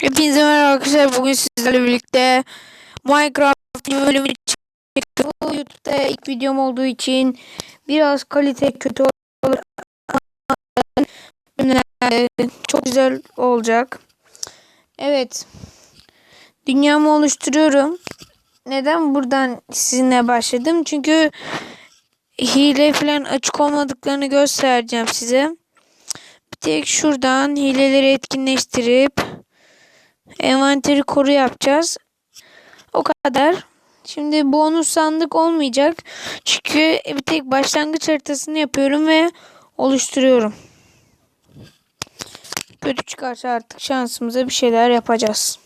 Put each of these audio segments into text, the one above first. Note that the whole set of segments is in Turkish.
Hepinize merhaba arkadaşlar. Bugün sizlerle birlikte Minecraft bölümünü çekiyorum. Bu YouTube'da ilk videom olduğu için biraz kalite kötü olur. Çok güzel olacak. Evet. Dünyamı oluşturuyorum. Neden buradan sizinle başladım? Çünkü hile falan açık olmadıklarını göstereceğim size. Bir tek şuradan hileleri etkinleştirip envanteri koru yapacağız. O kadar. Şimdi bonus sandık olmayacak. Çünkü bir tek başlangıç haritasını yapıyorum ve oluşturuyorum. Kötü çıkarsa artık şansımıza bir şeyler yapacağız.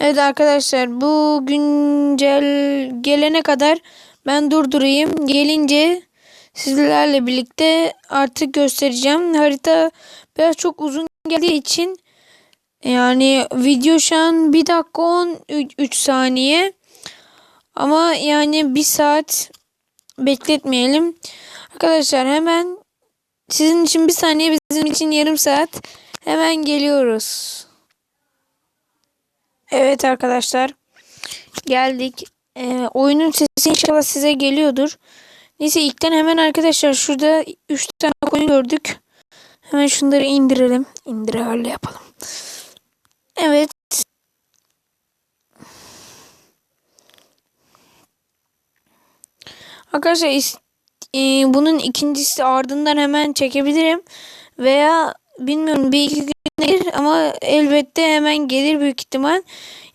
Evet arkadaşlar bu güncel gelene kadar ben durdurayım. Gelince sizlerle birlikte artık göstereceğim. Harita biraz çok uzun geldiği için yani video şu an 1 dakika 13 saniye. Ama yani 1 saat bekletmeyelim. Arkadaşlar hemen sizin için bir saniye bizim için yarım saat. Hemen geliyoruz. Evet arkadaşlar. Geldik. Ee, oyunun sesi inşallah size geliyordur. Neyse ilkten hemen arkadaşlar şurada 3 tane koyun gördük. Hemen şunları indirelim. İndire öyle yapalım. Evet. Arkadaşlar e, bunun ikincisi ardından hemen çekebilirim. Veya bilmiyorum bir iki gün gelir ama elbette hemen gelir büyük ihtimal.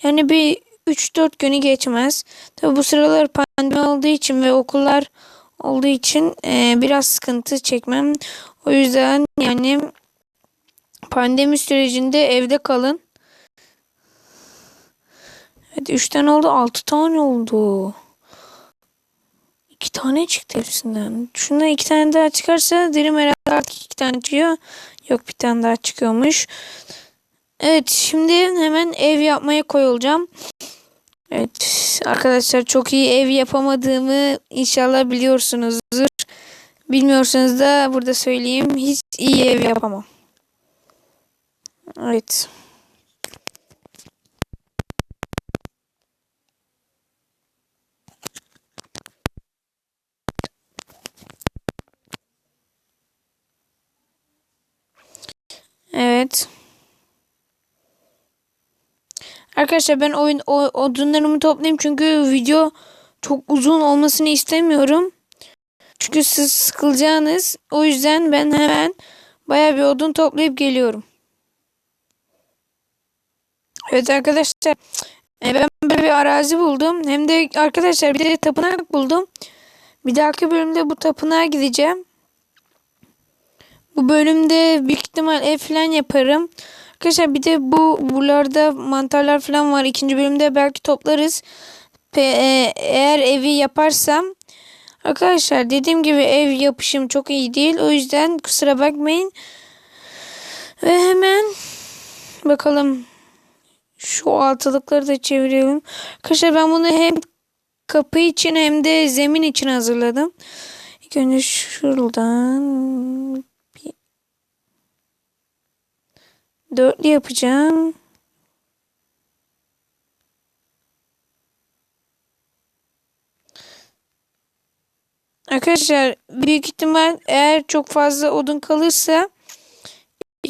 Yani bir 3-4 günü geçmez. Tabi bu sıralar pandemi olduğu için ve okullar olduğu için e, biraz sıkıntı çekmem. O yüzden yani pandemi sürecinde evde kalın. Evet 3 tane oldu 6 tane oldu. 2 tane çıktı hepsinden. Şundan 2 tane daha çıkarsa derim herhalde artık 2 tane çıkıyor. Yok bir tane daha çıkıyormuş. Evet şimdi hemen ev yapmaya koyulacağım. Evet arkadaşlar çok iyi ev yapamadığımı inşallah biliyorsunuzdur. Bilmiyorsanız da burada söyleyeyim. Hiç iyi ev yapamam. Evet. Evet. Arkadaşlar ben oyun odunlarımı toplayayım çünkü video çok uzun olmasını istemiyorum. Çünkü siz sıkılacağınız. O yüzden ben hemen baya bir odun toplayıp geliyorum. Evet arkadaşlar. E, ben böyle bir arazi buldum. Hem de arkadaşlar bir de tapınak buldum. Bir dahaki bölümde bu tapınağa gideceğim. Bu bölümde büyük ihtimal ev falan yaparım. Arkadaşlar bir de bu buralarda mantarlar falan var. İkinci bölümde belki toplarız. Pe e eğer evi yaparsam arkadaşlar dediğim gibi ev yapışım çok iyi değil. O yüzden kusura bakmayın. Ve hemen bakalım şu altılıkları da çevirelim. Arkadaşlar ben bunu hem kapı için hem de zemin için hazırladım. İlk önce şuradan Dörtlü yapacağım. Arkadaşlar büyük ihtimal eğer çok fazla odun kalırsa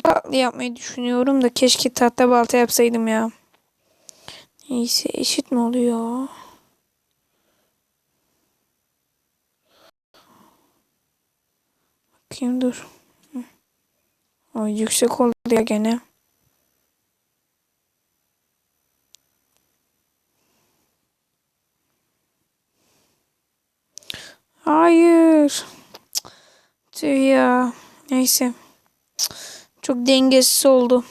tatlı yapmayı düşünüyorum da keşke tahta balta yapsaydım ya. Neyse eşit mi oluyor? Bakayım dur. O yüksek oldu ya gene. Hayır. Tüh ya. Neyse. Çok dengesiz oldu.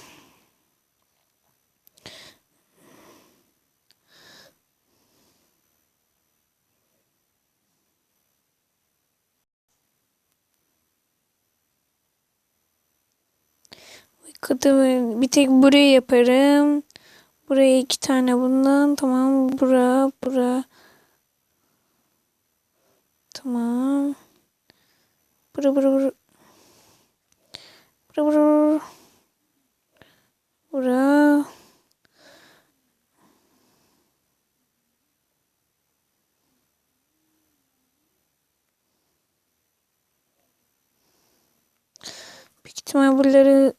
Kadımı bir tek burayı yaparım. Buraya iki tane bundan. Tamam. Bura, bura. Tamam. Bırı bırı bırı. Bırı bırı. Bura. Büyük ihtimal buraları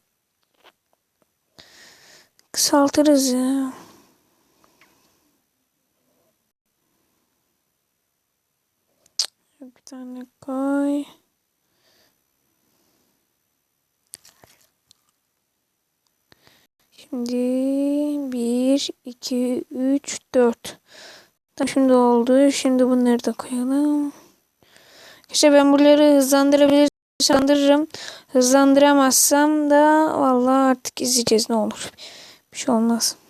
kısaltırız ya. Bir tane koy. Şimdi bir, iki, üç, dört. Tam şimdi oldu. Şimdi bunları da koyalım. İşte ben buraları hızlandırabilirsem hızlandırırım. Hızlandıramazsam da vallahi artık izleyeceğiz ne olur. Bir şey olmaz.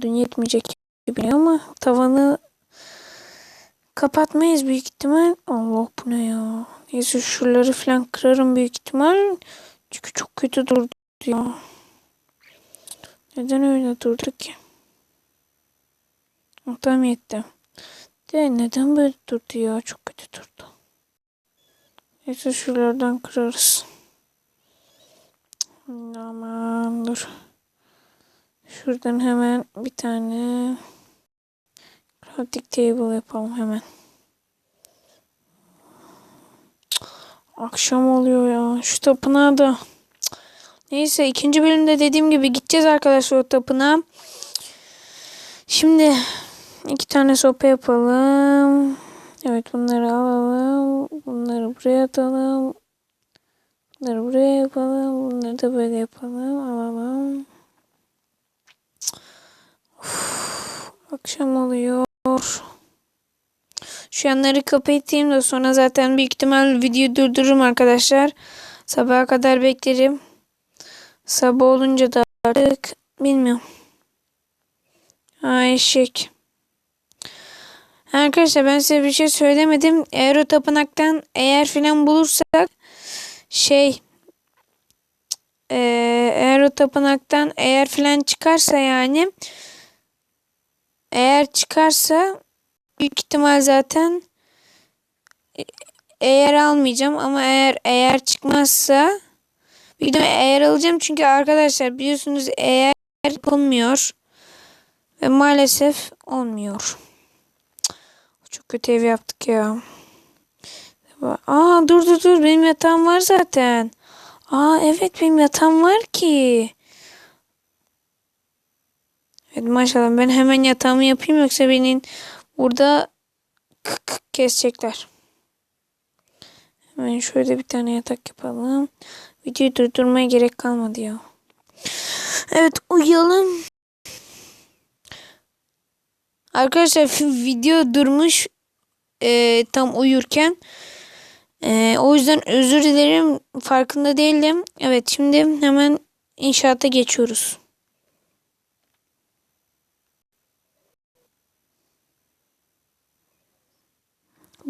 Odun yetmeyecek gibi ama tavanı kapatmayız büyük ihtimal. Allah bu ne ya. Neyse şuraları falan kırarım büyük ihtimal. Çünkü çok kötü durdu ya. Neden öyle durdu ki? Tam yetti. De neden böyle durdu ya? Çok kötü durdu. Neyse şuralardan kırarız. Aman dur. Şuradan hemen bir tane crafting table yapalım hemen. Akşam oluyor ya. Şu tapınağa da. Neyse ikinci bölümde dediğim gibi gideceğiz arkadaşlar o tapınağa. Şimdi iki tane sopa yapalım. Evet bunları alalım. Bunları buraya atalım. Bunları buraya yapalım. Bunları da böyle yapalım. Alalım. Akşam oluyor. Şu yanları kapatayım da sonra zaten büyük ihtimal videoyu durdururum arkadaşlar. Sabaha kadar beklerim. Sabah olunca da artık bilmiyorum. Ha eşek. Arkadaşlar ben size bir şey söylemedim. Eğer o tapınaktan eğer filan bulursak şey eğer o tapınaktan eğer filan çıkarsa yani eğer çıkarsa büyük ihtimal zaten e, eğer almayacağım ama eğer eğer çıkmazsa büyük ihtimal eğer alacağım çünkü arkadaşlar biliyorsunuz eğer yapılmıyor ve maalesef olmuyor. Çok kötü ev yaptık ya. Aa dur dur dur benim yatağım var zaten. Aa evet benim yatağım var ki. Evet maşallah ben hemen yatağımı yapayım yoksa benim burada kesecekler. Hemen şöyle bir tane yatak yapalım. Videoyu durdurmaya gerek kalmadı ya. Evet uyuyalım. Arkadaşlar video durmuş e, tam uyurken. E, o yüzden özür dilerim farkında değildim. Evet şimdi hemen inşaata geçiyoruz.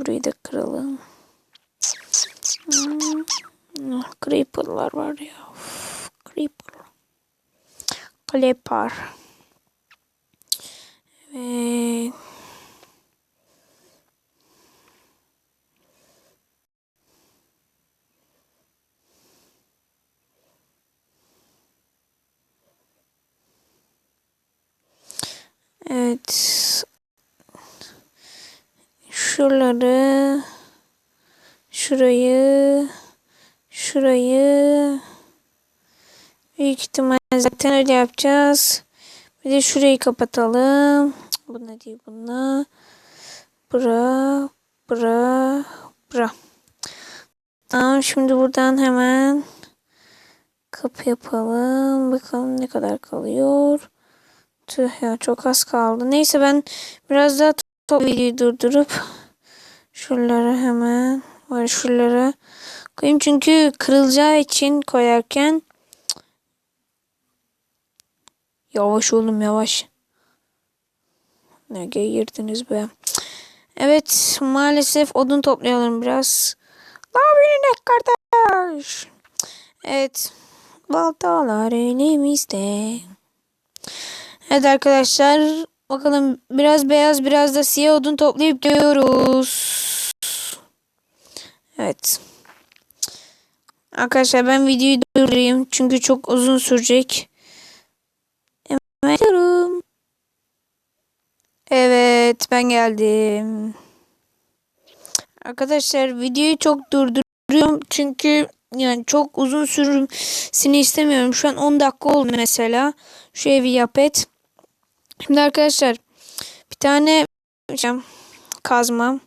Burayı da kıralım. Hmm. Creeper'lar var ya. Uf, creeper. Creeper. Evet. Evet. Şuraları şurayı şurayı büyük ihtimal zaten öyle yapacağız. Bir de şurayı kapatalım. Bu ne değil buna? Bura, bura, bura. Tamam şimdi buradan hemen kapı yapalım. Bakalım ne kadar kalıyor. Tüh ya çok az kaldı. Neyse ben biraz daha top videoyu durdurup şuraları hemen var şuralara koyayım. Çünkü kırılacağı için koyarken yavaş oğlum yavaş. Ne girdiniz be. Evet maalesef odun toplayalım biraz. Ne yapıyorsun kardeş? Evet. baltalar elimizde. Evet arkadaşlar bakalım biraz beyaz biraz da siyah odun toplayıp geliyoruz. Evet. Arkadaşlar ben videoyu durdurayım çünkü çok uzun sürecek. Hemen. Evet ben geldim. Arkadaşlar videoyu çok durduruyorum çünkü yani çok uzun sürmesini istemiyorum. Şu an 10 dakika oldu mesela. Şu evi yap et. Şimdi arkadaşlar bir tane kazma.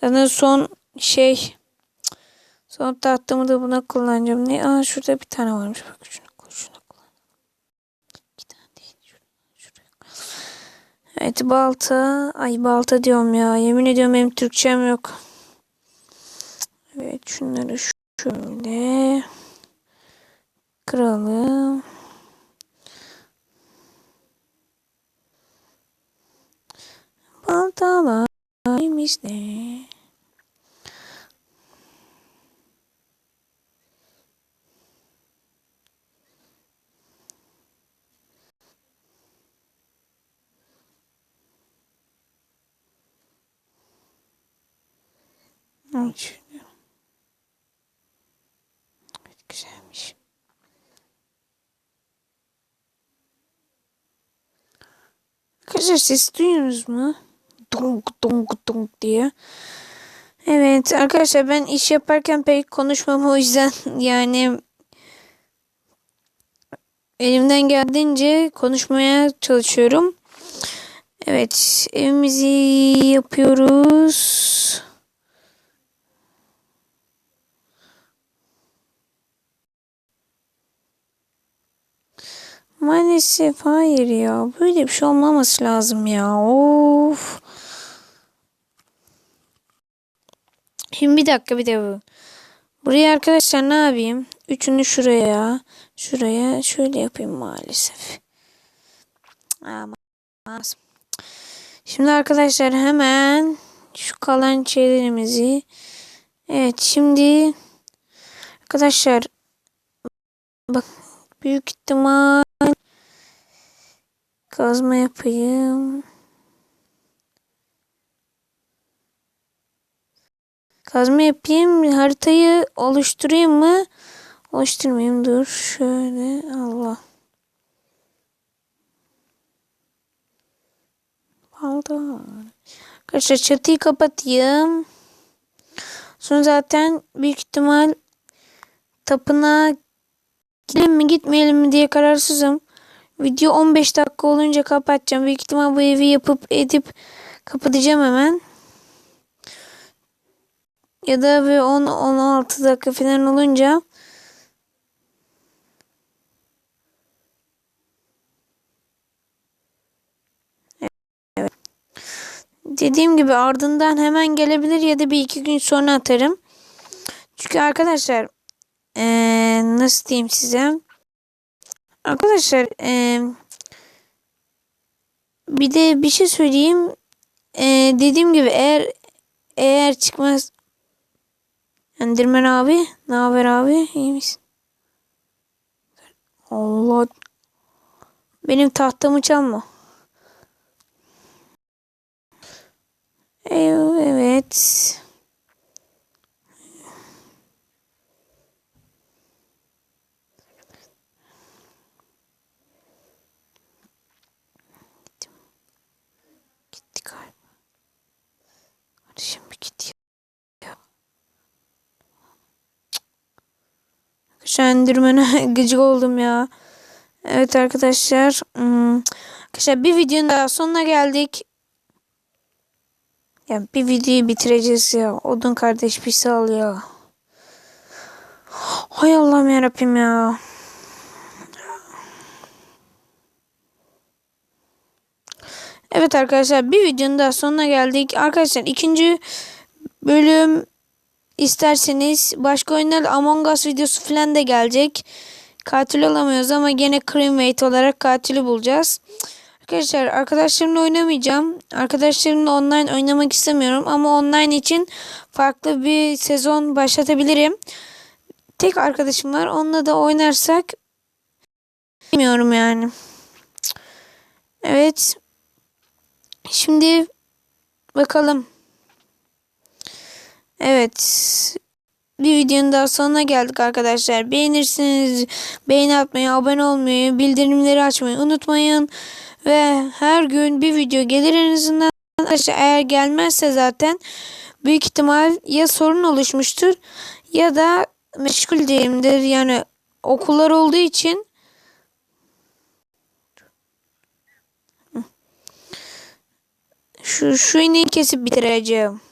Zaten son şey son tahtımı da buna kullanacağım. Ne? Aa şurada bir tane varmış. Bak şunu şuna kullan. İki tane değil. Şuraya. Evet balta. Ay balta diyorum ya. Yemin ediyorum benim Türkçem yok. Evet şunları şöyle kıralım. Baltalar elimizde. Evet. Evet, güzelmiş. Arkadaşlar ses duyuyorsunuz mu? Donk donk donk diye. Evet arkadaşlar ben iş yaparken pek konuşmam o yüzden yani elimden geldiğince konuşmaya çalışıyorum. Evet evimizi yapıyoruz. Maalesef hayır ya. Böyle bir şey olmaması lazım ya. Of. Şimdi bir dakika bir de bu. Buraya arkadaşlar ne yapayım? Üçünü şuraya. Şuraya şöyle yapayım maalesef. Ama. Şimdi arkadaşlar hemen şu kalan şeylerimizi Evet şimdi arkadaşlar bak büyük ihtimal Kazma yapayım. Kazma yapayım. Haritayı oluşturayım mı? Oluşturmayayım. Dur. Şöyle. Allah. Balda. Arkadaşlar çatıyı kapatayım. Sonra zaten büyük ihtimal tapınağa gidelim mi gitmeyelim mi diye kararsızım. Video 15 dakika olunca kapatacağım. Büyük ihtimal bu evi yapıp edip kapatacağım hemen. Ya da bir 10-16 dakika falan olunca. Dediğim gibi ardından hemen gelebilir ya da bir iki gün sonra atarım. Çünkü arkadaşlar ee, nasıl diyeyim size Arkadaşlar e, bir de bir şey söyleyeyim. E, dediğim gibi eğer eğer çıkmaz Enderman abi ne haber abi iyi misin? Allah benim tahtamı çalma. Evet. Şendirmene gıcık oldum ya. Evet arkadaşlar. Hmm. Arkadaşlar bir videonun daha sonuna geldik. Ya bir videoyu bitireceğiz ya. Odun kardeş bir sal ya. Hay Allah'ım yarabbim ya. Evet arkadaşlar bir videonun daha sonuna geldik. Arkadaşlar ikinci bölüm İsterseniz başka oyunlar Among Us videosu falan da gelecek. Katil olamıyoruz ama gene Creamweight olarak katili bulacağız. Arkadaşlar arkadaşlarımla oynamayacağım. Arkadaşlarımla online oynamak istemiyorum ama online için farklı bir sezon başlatabilirim. Tek arkadaşım var. Onunla da oynarsak Bilmiyorum yani. Evet. Şimdi bakalım. Evet. Bir videonun daha sonuna geldik arkadaşlar. Beğenirseniz beğeni atmayı, abone olmayı, bildirimleri açmayı unutmayın. Ve her gün bir video gelir en azından. Eğer gelmezse zaten büyük ihtimal ya sorun oluşmuştur ya da meşgul değilimdir. Yani okullar olduğu için şu şu iğneyi kesip bitireceğim.